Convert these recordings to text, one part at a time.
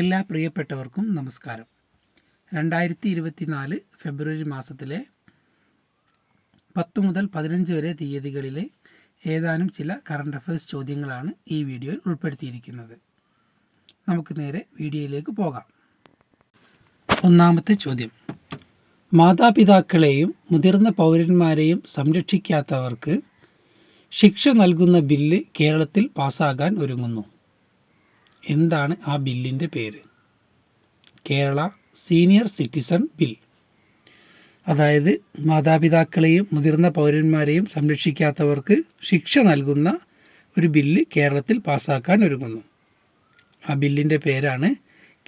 എല്ലാ പ്രിയപ്പെട്ടവർക്കും നമസ്കാരം. രണ്ടായിരത്തി ഇരുപത്തിനാല് ഫെബ്രുവരി മാസത്തിലെ പത്ത് മുതൽ പതിനഞ്ച് വരെ തീയതികളിലെ ഏതാനും ചില കറണ്ട് അഫയേഴ്സ് ചോദ്യങ്ങളാണ് ഈ വീഡിയോയിൽ ഉൾപ്പെടുത്തിയിരിക്കുന്നത്. നമുക്ക് നേരെ വീഡിയോയിലേക്ക് പോകാം. ഒന്നാമത്തെ ചോദ്യം. മാതാപിതാക്കളെയും മുതിർന്ന പൗരന്മാരെയും സംരക്ഷിക്കാത്തവർക്ക് ശിക്ഷ നൽകുന്ന ബില്ല് കേരളത്തിൽ പാസ്സാകാൻ ഒരുങ്ങുന്നു. എന്താണ് ആ ബില്ലിന്റെ പേര്? Kerala senior citizen bill. അതായത് മാതാപിതാക്കളെയും മുതിർന്ന പൗരന്മാരെയും സംരക്ഷിക്കാത്തവർക്ക് ശിക്ഷ നൽകുന്ന ഒരു ബില്ല് കേരളത്തിൽ പാസ്സാക്കാൻ ഒരുങ്ങുന്നു. ആ ബില്ലിന്റെ പേരാണ്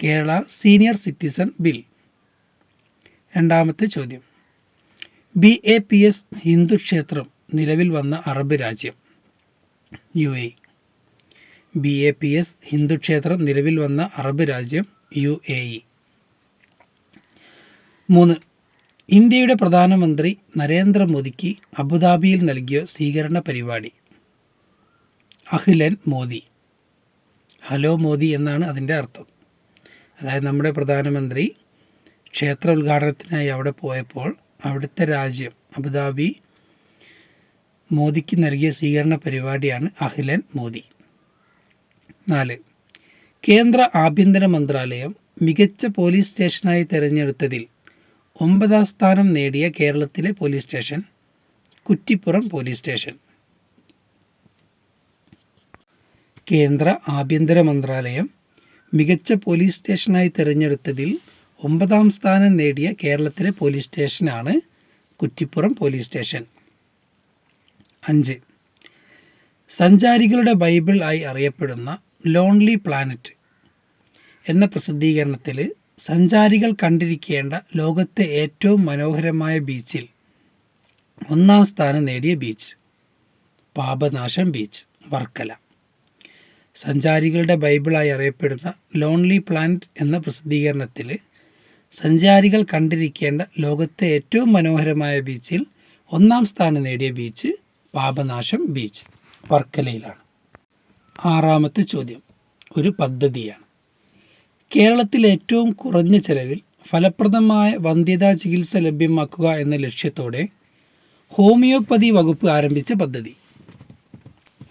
കേരള സീനിയർ സിറ്റിസൺ ബിൽ. രണ്ടാമത്തെ ചോദ്യം. B A P S Hindu ക്ഷേത്രം നിലവിൽ വന്ന അറബ് രാജ്യം U A B A P S Hindu ക്ഷേത്രം നിലവിൽ വന്ന അറബ് രാജ്യം യു എ ഇ. മൂന്ന്. ഇന്ത്യയുടെ പ്രധാനമന്ത്രി നരേന്ദ്രമോദിക്ക് അബുദാബിയിൽ നൽകിയ സ്വീകരണ പരിപാടി. അഖിലൻ മോദി. ഹലോ മോദി എന്നാണ് അതിന്റെ അർത്ഥം. അതായത് നമ്മുടെ പ്രധാനമന്ത്രി ക്ഷേത്ര ഉദ്ഘാടനത്തിനായി അവിടെ പോയപ്പോൾ അവിടുത്തെ രാജ്യം അബുദാബി മോദിക്ക് നൽകിയ സ്വീകരണ പരിപാടിയാണ് അഖിലൻ മോദി. നാല്. കേന്ദ്ര ആഭ്യന്തര മന്ത്രാലയം മികച്ച പോലീസ് സ്റ്റേഷനായി തിരഞ്ഞെടുത്തതിൽ ഒമ്പതാം സ്ഥാനം നേടിയ കേരളത്തിലെ police station Kuttippuram police station. കേന്ദ്ര ആഭ്യന്തര മന്ത്രാലയം മികച്ച പോലീസ് സ്റ്റേഷനായി തിരഞ്ഞെടുത്തതിൽ ഒമ്പതാം സ്ഥാനം നേടിയ കേരളത്തിലെ പോലീസ് സ്റ്റേഷനാണ് കുറ്റിപ്പുറം പോലീസ് സ്റ്റേഷൻ. അഞ്ച്. സഞ്ചാരികളുടെ ബൈബിൾ ആയി അറിയപ്പെടുന്ന ലോൺലി പ്ലാനറ്റ് എന്ന പ്രസിദ്ധീകരണത്തിൽ സഞ്ചാരികൾ കണ്ടിരിക്കേണ്ട ലോകത്തെ ഏറ്റവും മനോഹരമായ ബീച്ചിൽ ഒന്നാം സ്ഥാനം നേടിയ ബീച്ച് പാപനാശം ബീച്ച് വർക്കല. സഞ്ചാരികളുടെ ബൈബിളായി അറിയപ്പെടുന്ന ലോൺലി പ്ലാനറ്റ് എന്ന പ്രസിദ്ധീകരണത്തിൽ സഞ്ചാരികൾ കണ്ടിരിക്കേണ്ട ലോകത്തെ ഏറ്റവും മനോഹരമായ ബീച്ചിൽ ഒന്നാം സ്ഥാനം നേടിയ ബീച്ച് പാപനാശം ബീച്ച് വർക്കലയിലാണ്. ആറാമത്തെ ചോദ്യം. ഒരു പദ്ധതിയാണ്. കേരളത്തിൽ ഏറ്റവും കുറഞ്ഞ ചെലവിൽ ഫലപ്രദമായ വന്ധ്യതാ ചികിത്സ ലഭ്യമാക്കുക എന്ന ലക്ഷ്യത്തോടെ ഹോമിയോപ്പതി വകുപ്പ് ആരംഭിച്ച പദ്ധതി.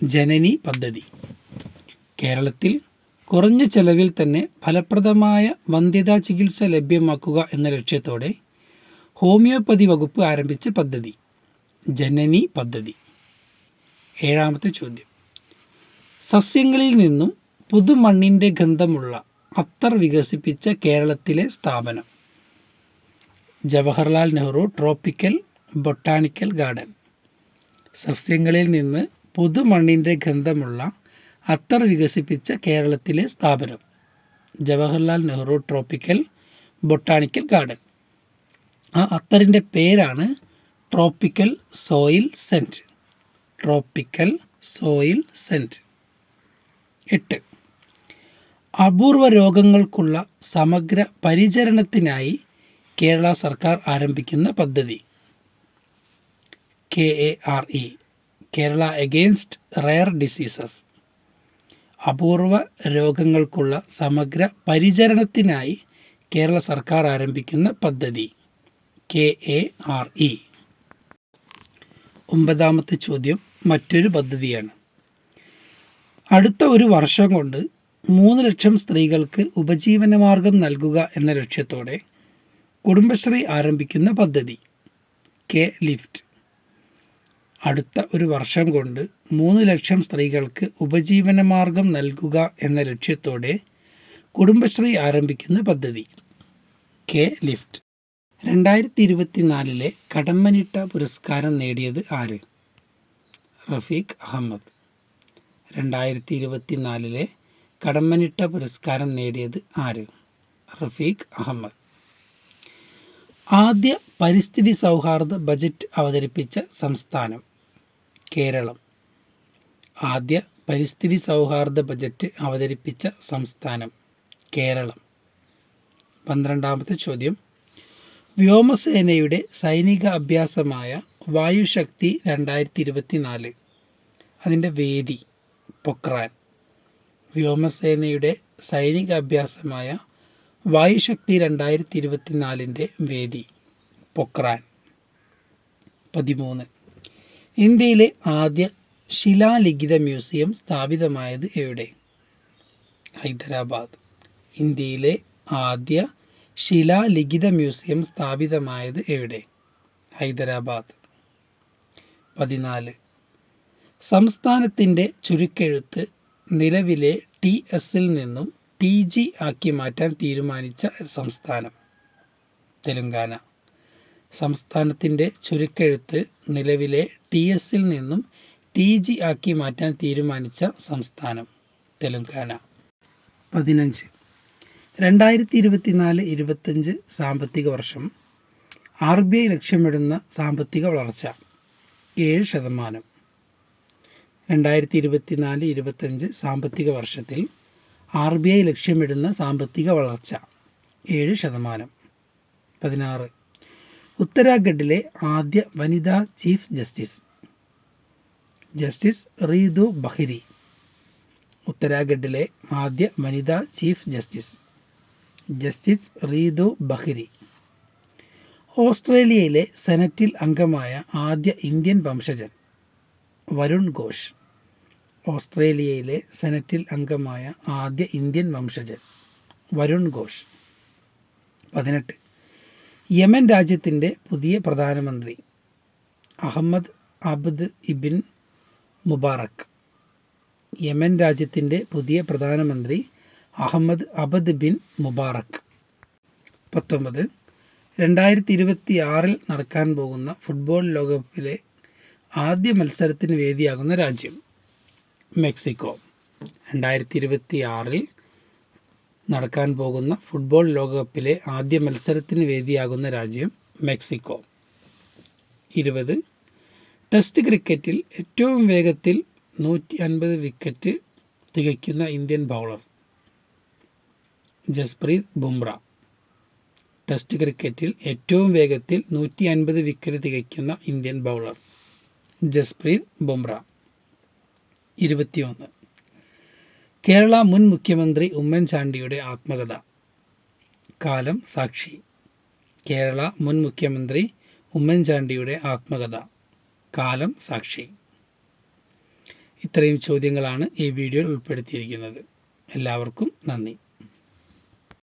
ജനനി പദ്ധതി. കേരളത്തിൽ കുറഞ്ഞ ചെലവിൽ തന്നെ ഫലപ്രദമായ വന്ധ്യതാ ചികിത്സ ലഭ്യമാക്കുക എന്ന ലക്ഷ്യത്തോടെ ഹോമിയോപ്പതി വകുപ്പ് ആരംഭിച്ച പദ്ധതി. ജനനി പദ്ധതി. ഏഴാമത്തെ ചോദ്യം. സസ്യങ്ങളിൽ നിന്നും പുതുമണ്ണിന്റെ ഗന്ധമുള്ള അത്തർ വികസിപ്പിച്ച കേരളത്തിലെ സ്ഥാപനം. Jawaharlal Nehru tropical botanical garden. സസ്യങ്ങളിൽ നിന്ന് പുതുമണ്ണിന്റെ ഗന്ധമുള്ള അത്തർ വികസിപ്പിച്ച കേരളത്തിലെ സ്ഥാപനം. Jawaharlal Nehru tropical botanical garden. ആ അത്തറിന്റെ പേരാണ് tropical soil scent tropical soil scent എട്ട്. അപൂർവ രോഗങ്ങൾക്കുള്ള സമഗ്ര പരിചരണത്തിനായി കേരള സർക്കാർ ആരംഭിക്കുന്ന പദ്ധതി. K A R E Kerala against rare diseases. അപൂർവ രോഗങ്ങൾക്കുള്ള സമഗ്ര പരിചരണത്തിനായി കേരള സർക്കാർ ആരംഭിക്കുന്ന പദ്ധതി. K A R E. ഒമ്പതാമത്തെ ചോദ്യം മറ്റൊരു പദ്ധതിയാണ്. അടുത്ത ഒരു വർഷം കൊണ്ട് മൂന്ന് ലക്ഷം സ്ത്രീകൾക്ക് ഉപജീവനമാർഗം നൽകുക എന്ന ലക്ഷ്യത്തോടെ കുടുംബശ്രീ ആരംഭിക്കുന്ന പദ്ധതി കെ ലിഫ്റ്റ്. അടുത്ത ഒരു വർഷം കൊണ്ട് മൂന്ന് ലക്ഷം സ്ത്രീകൾക്ക് ഉപജീവനമാർഗം നൽകുക എന്ന ലക്ഷ്യത്തോടെ കുടുംബശ്രീ ആരംഭിക്കുന്ന പദ്ധതി കെ ലിഫ്റ്റ്. രണ്ടായിരത്തി ഇരുപത്തിനാലിലെ കടമ്മനിട്ട പുരസ്കാരം നേടിയത് ആര്? റഫീഖ് അഹമ്മദ്. രണ്ടായിരത്തി ഇരുപത്തി നാലിലെ കടമ്മനിട്ട പുരസ്കാരം നേടിയത് ആര്? റഫീഖ് അഹമ്മദ്. ആദ്യ പരിസ്ഥിതി സൗഹാർദ്ദ ബജറ്റ് അവതരിപ്പിച്ച സംസ്ഥാനം കേരളം. ആദ്യ പരിസ്ഥിതി സൗഹാർദ്ദ ബജറ്റ് അവതരിപ്പിച്ച സംസ്ഥാനം കേരളം. പന്ത്രണ്ടാമത്തെ ചോദ്യം. വ്യോമസേനയുടെ സൈനിക അഭ്യാസമായ വായുശക്തി രണ്ടായിരത്തി ഇരുപത്തി നാല് അതിന്റെ വേദി. പൊക്രാൻ. വ്യോമസേനയുടെ സൈനിക അഭ്യാസമായ വായുശക്തി രണ്ടായിരത്തി ഇരുപത്തിനാലിന്റെ വേദി പൊക്രാൻ. പതിമൂന്ന്. ഇന്ത്യയിലെ ആദ്യ ശിലാലിഖിത മ്യൂസിയം സ്ഥാപിതമായത് എവിടെ? ഹൈദരാബാദ്. ഇന്ത്യയിലെ ആദ്യ ശിലാലിഖിത മ്യൂസിയം സ്ഥാപിതമായത് എവിടെ? ഹൈദരാബാദ്. പതിനാല്. സംസ്ഥാനത്തിന്റെ ചുരുക്കെഴുത്ത് നിലവിലെ ടി എസിൽ നിന്നും ടി ജി ആക്കി മാറ്റാൻ തീരുമാനിച്ച സംസ്ഥാനം തെലുങ്കാന. സംസ്ഥാനത്തിന്റെ ചുരുക്കെഴുത്ത് നിലവിലെ ടി എസിൽ നിന്നും ടി ജി ആക്കി മാറ്റാൻ തീരുമാനിച്ച സംസ്ഥാനം തെലുങ്കാന. പതിനഞ്ച്. രണ്ടായിരത്തി ഇരുപത്തിനാല് ഇരുപത്തഞ്ച് സാമ്പത്തിക വർഷം ആർ ബി ഐ ലക്ഷ്യമിടുന്ന സാമ്പത്തിക വളർച്ച ഏഴ് ശതമാനം. രണ്ടായിരത്തി ഇരുപത്തിനാല് ഇരുപത്തഞ്ച് സാമ്പത്തിക വർഷത്തിൽ ആർ ബി ഐ ലക്ഷ്യമിടുന്ന സാമ്പത്തിക വളർച്ച ഏഴ് ശതമാനം. പതിനാറ്. ഉത്തരാഖണ്ഡിലെ ആദ്യ വനിതാ chief justice. Justice Ritu Bahri. ഉത്തരാഖണ്ഡിലെ ആദ്യ വനിതാ chief justice. Justice Ritu Bahri. ഓസ്ട്രേലിയയിലെ സെനറ്റിൽ അംഗമായ ആദ്യ ഇന്ത്യൻ വംശജൻ. വരുൺ ഘോഷ് ഓസ്ട്രേലിയയിലെ സെനറ്റിൽ അംഗമായ ആദ്യ ഇന്ത്യൻ വംശജൻ. വരുൺ ഘോഷ്. പതിനെട്ട്. യമൻ രാജ്യത്തിന്റെ പുതിയ പ്രധാനമന്ത്രി Ahmed Abd Ibn Mubarak. Yemen രാജ്യത്തിന്റെ പുതിയ പ്രധാനമന്ത്രി അഹമ്മദ് അബദ് ബിൻ മുബാറക്. പത്തൊമ്പത്. രണ്ടായിരത്തി ഇരുപത്തി ആറിൽ നടക്കാൻ പോകുന്ന ഫുട്ബോൾ ലോകകപ്പിലെ ആദ്യ മത്സരത്തിന് വേദിയാകുന്ന രാജ്യം മെക്സിക്കോ. രണ്ടായിരത്തി ഇരുപത്തി ആറിൽ നടക്കാൻ പോകുന്ന ഫുട്ബോൾ ലോകകപ്പിലെ ആദ്യ മത്സരത്തിന് വേദിയാകുന്ന രാജ്യം മെക്സിക്കോ. ഇരുപത് ടെസ്റ്റ് ക്രിക്കറ്റിൽ ഏറ്റവും വേഗത്തിൽ നൂറ്റി അൻപത് wicket തികയ്ക്കുന്ന Indian bowler Jasprit Bumrah. Test ക്രിക്കറ്റിൽ ഏറ്റവും വേഗത്തിൽ നൂറ്റി അൻപത് വിക്കറ്റ് തികയ്ക്കുന്ന ഇന്ത്യൻ ബൗളർ ജസ്പ്രീത് ബുംറ. ഇരുപത്തിയൊന്ന്. കേരള മുൻ മുഖ്യമന്ത്രി ഉമ്മൻചാണ്ടിയുടെ ആത്മകഥ. കാലം സാക്ഷി. കേരള മുൻ മുഖ്യമന്ത്രി ഉമ്മൻചാണ്ടിയുടെ ആത്മകഥ. കാലം സാക്ഷി. ഇത്രയും ചോദ്യങ്ങളാണ് ഈ വീഡിയോയിൽ ഉൾപ്പെടുത്തിയിരിക്കുന്നത്. എല്ലാവർക്കും നന്ദി.